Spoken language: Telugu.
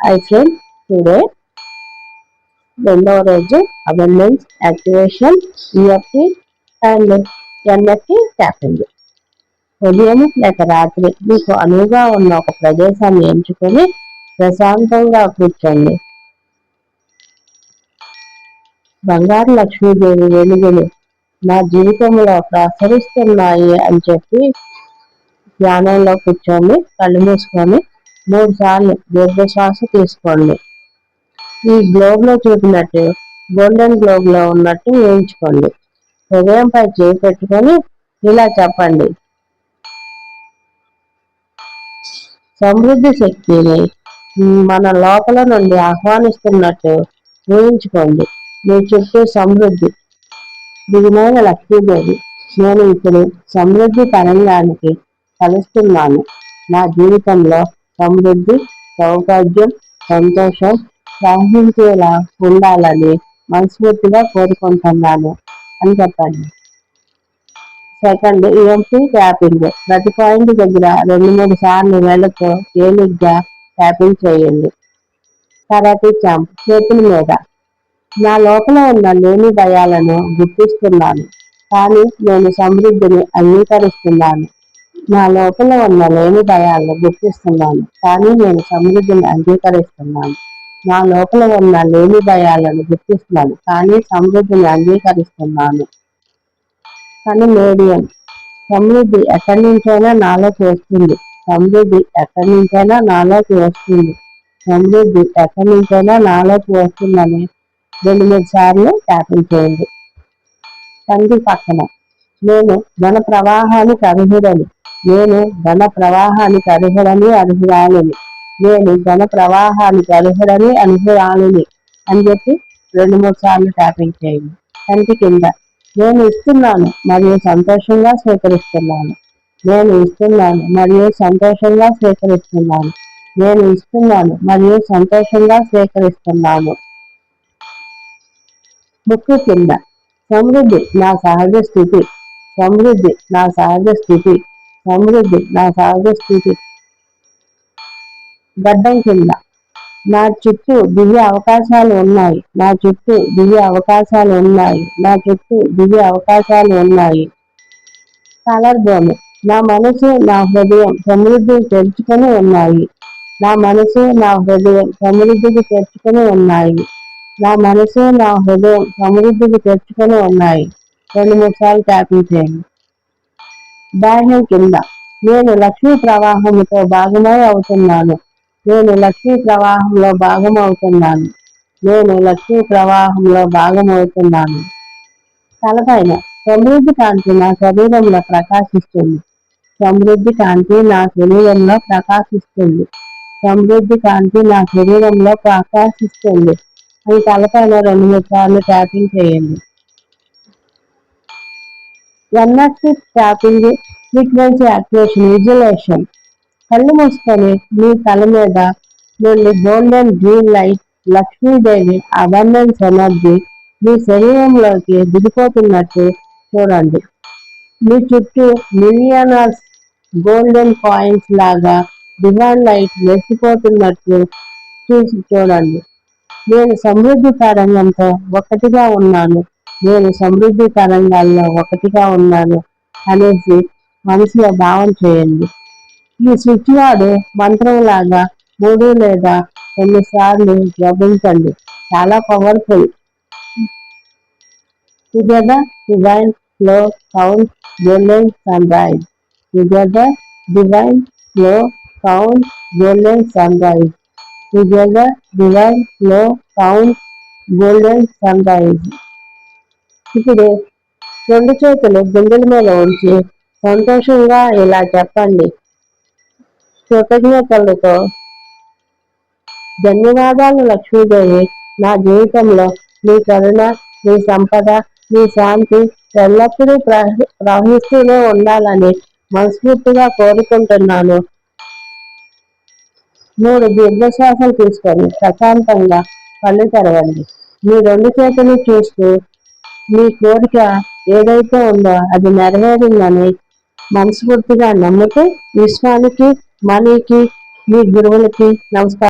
ఐ ఫ్రెండ్ టుడే రెండవ రోజు abundance activation EFT and NFT tapping ఉదయం లేక రాత్రి మీకు అనువుగా ఉన్న ఒక ప్రదేశాన్ని ఎంచుకొని ప్రశాంతంగా కూర్చోండి. బంగారు లక్ష్మీదేవి వెలుగులు నా జీవితంలో ప్రసరిస్తున్నాయి అని చెప్పి ధ్యానంలో కూర్చొని కళ్ళు మూసుకొని మూడు సార్లు దీర్ఘశ్వాస తీసుకోండి. ఈ గ్లోబ్లో చూపినట్టు గోల్డెన్ గ్లోబ్లో ఉన్నట్టు ఊహించుకోండి హృదయంపై చేయి పెట్టుకొని ఇలా చెప్పండి. సమృద్ధి శక్తిని మన లోపల నుండి ఆహ్వానిస్తున్నట్టు ఊహించుకోండి మీ చుట్టూ సమృద్ధి. దిగుమైన లక్ష్మీదేవి నేను ఇప్పుడు సమృద్ధి తరంగానికి కలుస్తున్నాను నా జీవితంలో సమృద్ధి సౌభాగ్యం సంతోషం ప్రవహించేలా ఉండాలని మనస్ఫూర్తిగా కోరుకుంటున్నాను అని చెప్పండి. Second EMP tapping. ప్రతి పాయింట్ దగ్గర రెండు మూడు సార్లు వేళ్ళతో తేలిగ్గా ట్యాపింగ్ చేయండి. తర్వాత చాంప్ చేతుల మీద. నా లోపల ఉన్న లేని భయాలను గుర్తిస్తున్నాను కానీ నేను సమృద్ధిని అంగీకరిస్తున్నాను. నా లోపల ఉన్న లేని భయాలను గుర్తిస్తున్నాను కానీ నేను సమృద్ధిని అంగీకరిస్తున్నాను. నా లోపల ఉన్న లేని భయాలను గుర్తిస్తున్నాను కానీ సమృద్ధిని అంగీకరిస్తున్నాను. కానీ మీడియం సమృద్ధి ఎక్కడి నుంచైనా నాలోకి వస్తుంది సమృద్ధి ఎక్కడి నుంచైనా నాలోకి వస్తుంది సమృద్ధి ఎక్కడి నుంచైనా నాలోకి వస్తుందని రెండు మూడు సార్లు ట్యాపింగ్ చేయండి. తండ్రి పక్కన నేను ధన ప్రవాహానికి అర్హుడని నేను ధన ప్రవాహానికి అర్హుడని అర్హురాలిని. నేను ధన ప్రవాహానికి అర్హుడని అర్హురాలిని అని చెప్పి రెండు మూడు సార్లు ట్యాపింగ్ చేయండి. కంటి కింద. నేను ఇస్తున్నాను మరియు సంతోషంగా స్వీకరిస్తున్నాను. నేను ఇస్తున్నాను మరియు సంతోషంగా స్వీకరిస్తున్నాను. నేను ఇస్తున్నాను మరియు సంతోషంగా స్వీకరిస్తున్నాను. ముక్కు కింద. సమృద్ధి నా సహజ స్థితి. సమృద్ధి నా సహజ స్థితి. సమృద్ధి నా సహజ స్థితి. గడ్డం కింద. నా చుట్టూ దివ్య అవకాశాలు ఉన్నాయి. నా చుట్టూ దివ్య అవకాశాలు ఉన్నాయి. నా చుట్టూ దివ్య అవకాశాలు ఉన్నాయి. కలర్ బోను నా మనసు నా హృదయం సమృద్ధిని తెరుచుకొని ఉన్నాయి. నా మనసు నా హృదయం సమృద్ధికి తెరుచుకొని ఉన్నాయి. నా మనసు నా హృదయం సమృద్ధికి తెరుచుకొని ఉన్నాయి. రెండు మూడు సార్లు ట్యాపింగ్ చేయండి. బాహ్యం కింద. నేను లక్ష్మీ ప్రవాహంతో భాగమై అవుతున్నాను. నేను లక్ష్మీ ప్రవాహంలో భాగమవుతున్నాను. నేను లక్ష్మీ ప్రవాహంలో భాగమవుతున్నాను. తలపైన సమృద్ధి కాంతి నా శరీరంలో ప్రకాశిస్తుంది. సమృద్ధి కాంతి నా శరీరంలో ప్రకాశిస్తుంది. సమృద్ధి కాంతి నా శరీరంలో ప్రకాశిస్తుంది. అని తలపైన రెండు మూడు సార్లు ట్యాపింగ్ చేయండి. NSC tapping frequency activation visualisation కళ్ళు మూసుకొని మీ తల మీద నుండి golden green light Lakshmidevi abundance energy మీ శరీరంలోకి దిగిపోతున్నట్టు చూడండి. మీ చుట్టూ మిలియనర్స్ గోల్డెన్ కాయిన్స్ లాగా డివైన్ లైట్ మెరిసిపోతున్నట్టు చూసి చూడండి. నేను సమృద్ధి ప్రారంభంతో ఒకటిగా ఉన్నాను. నేను సమృద్ధి తరంగాల్లో ఒకటిగా ఉన్నాను అనేసి మనసులో భావం చేయండి. ఈ స్విచ్ వాడు మంత్రంలాగా మూడు లేదా కొన్నిసార్లు జపించండి. చాలా powerful together divine flow sound golden sunrise together divine flow sound golden sunrise together divine flow sound golden sunrise ఇప్పుడు రెండు చేతులు గుండెల మీద ఉంచి సంతోషంగా ఇలా చెప్పండి. కృతజ్ఞతలతో ధన్యవాదాలు లక్ష్మీదేవి. నా జీవితంలో మీ కరుణ మీ సంపద మీ శాంతి ఎల్లప్పుడూ ప్రవహిస్తూనే ఉండాలని మనస్ఫూర్తిగా కోరుకుంటున్నాను. మూడు దీర్ఘశ్వాసం తీసుకొని ప్రశాంతంగా కళ్ళు తెరవండి. మీ రెండు చేతులు చూస్తూ మీ కోరిక ఏదైతే ఉందో అది నెరవేరిందని మనస్ఫూర్తిగా నమ్మితే విశ్వానికి మనీకి మీ గురువులకి నమస్కారం.